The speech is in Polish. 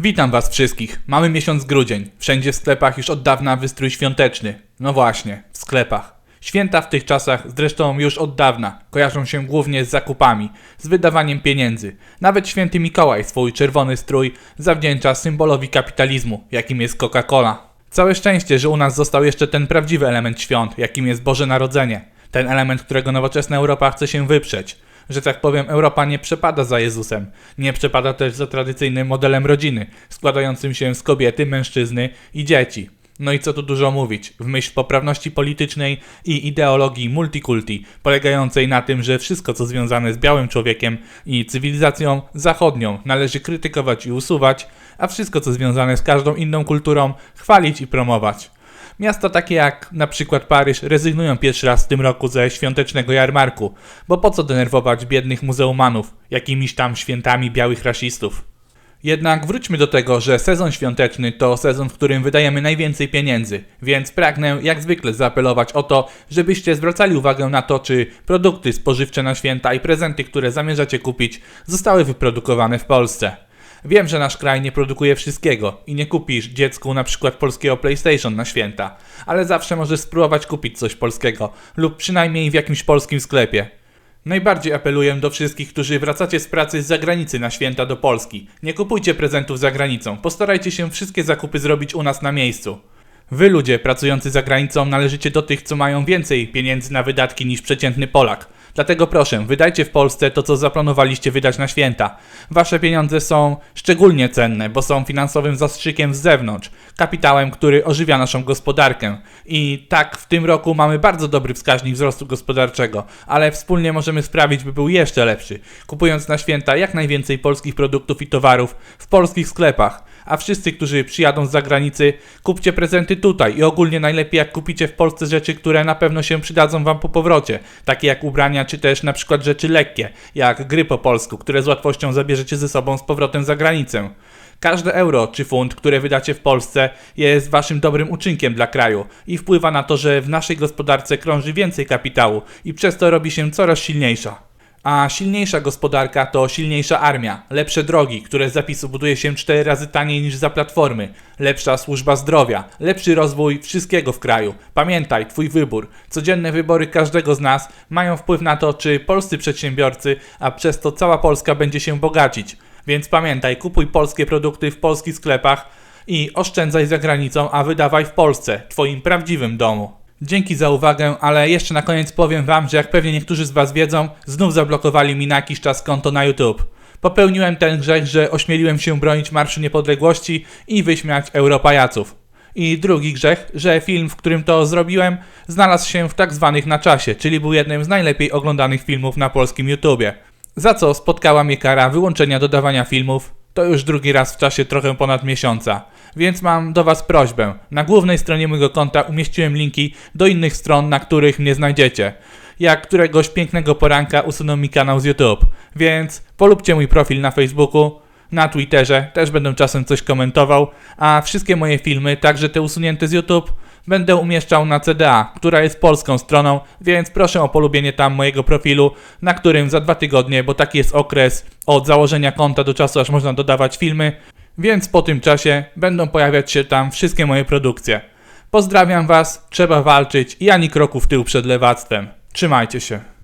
Witam Was wszystkich. Mamy miesiąc grudzień. Wszędzie w sklepach już od dawna wystrój świąteczny. No właśnie, w sklepach. Święta w tych czasach, zresztą już od dawna, kojarzą się głównie z zakupami, z wydawaniem pieniędzy. Nawet święty Mikołaj swój czerwony strój zawdzięcza symbolowi kapitalizmu, jakim jest Coca-Cola. Całe szczęście, że u nas został jeszcze ten prawdziwy element świąt, jakim jest Boże Narodzenie. Ten element, którego nowoczesna Europa chce się wyprzeć. Że tak powiem, Europa nie przepada za Jezusem. Nie przepada też za tradycyjnym modelem rodziny, składającym się z kobiety, mężczyzny i dzieci. No i co tu dużo mówić, w myśl poprawności politycznej i ideologii multikulti, polegającej na tym, że wszystko co związane z białym człowiekiem i cywilizacją zachodnią należy krytykować i usuwać, a wszystko co związane z każdą inną kulturą chwalić i promować. Miasta takie jak na przykład Paryż rezygnują pierwszy raz w tym roku ze świątecznego jarmarku, bo po co denerwować biednych muzeumanów jakimiś tam świętami białych rasistów. Jednak wróćmy do tego, że sezon świąteczny to sezon, w którym wydajemy najwięcej pieniędzy, więc pragnę jak zwykle zaapelować o to, żebyście zwracali uwagę na to, czy produkty spożywcze na święta i prezenty, które zamierzacie kupić, zostały wyprodukowane w Polsce. Wiem, że nasz kraj nie produkuje wszystkiego i nie kupisz dziecku na przykład polskiego PlayStation na święta, ale zawsze możesz spróbować kupić coś polskiego lub przynajmniej w jakimś polskim sklepie. Najbardziej apeluję do wszystkich, którzy wracacie z pracy z zagranicy na święta do Polski. Nie kupujcie prezentów za granicą. Postarajcie się wszystkie zakupy zrobić u nas na miejscu. Wy ludzie pracujący za granicą należycie do tych, co mają więcej pieniędzy na wydatki niż przeciętny Polak. Dlatego proszę, wydajcie w Polsce to, co zaplanowaliście wydać na święta. Wasze pieniądze są szczególnie cenne, bo są finansowym zastrzykiem z zewnątrz, kapitałem, który ożywia naszą gospodarkę. I tak, w tym roku mamy bardzo dobry wskaźnik wzrostu gospodarczego, ale wspólnie możemy sprawić, by był jeszcze lepszy, kupując na święta jak najwięcej polskich produktów i towarów w polskich sklepach. A wszyscy, którzy przyjadą z zagranicy, kupcie prezenty tutaj i ogólnie najlepiej jak kupicie w Polsce rzeczy, które na pewno się przydadzą wam po powrocie, takie jak ubrania czy też na przykład rzeczy lekkie, jak gry po polsku, które z łatwością zabierzecie ze sobą z powrotem za granicę. Każde euro czy funt, które wydacie w Polsce, jest waszym dobrym uczynkiem dla kraju i wpływa na to, że w naszej gospodarce krąży więcej kapitału i przez to robi się coraz silniejsza. A silniejsza gospodarka to silniejsza armia, lepsze drogi, które z zapisu buduje się 4 razy taniej niż za platformy, lepsza służba zdrowia, lepszy rozwój wszystkiego w kraju. Pamiętaj, twój wybór. Codzienne wybory każdego z nas mają wpływ na to, czy polscy przedsiębiorcy, a przez to cała Polska będzie się bogacić. Więc pamiętaj, kupuj polskie produkty w polskich sklepach i oszczędzaj za granicą, a wydawaj w Polsce, twoim prawdziwym domu. Dzięki za uwagę, ale jeszcze na koniec powiem Wam, że jak pewnie niektórzy z Was wiedzą, znów zablokowali mi na jakiś czas konto na YouTube. Popełniłem ten grzech, że ośmieliłem się bronić Marszu Niepodległości i wyśmiać europajaców. I drugi grzech, że film, w którym to zrobiłem, znalazł się w tak zwanych na czasie, czyli był jednym z najlepiej oglądanych filmów na polskim YouTubie. Za co spotkała mnie kara wyłączenia dodawania filmów, to już drugi raz w czasie trochę ponad miesiąca. Więc mam do Was prośbę. Na głównej stronie mojego konta umieściłem linki do innych stron, na których mnie znajdziecie. Jak któregoś pięknego poranka usunął mi kanał z YouTube. Więc polubcie mój profil na Facebooku, na Twitterze, też będę czasem coś komentował, a wszystkie moje filmy, także te usunięte z YouTube, będę umieszczał na CDA, która jest polską stroną, więc proszę o polubienie tam mojego profilu, na którym za dwa tygodnie, bo taki jest okres od założenia konta do czasu, aż można dodawać filmy, więc po tym czasie będą pojawiać się tam wszystkie moje produkcje. Pozdrawiam Was, trzeba walczyć i ani kroku w tył przed lewactwem. Trzymajcie się.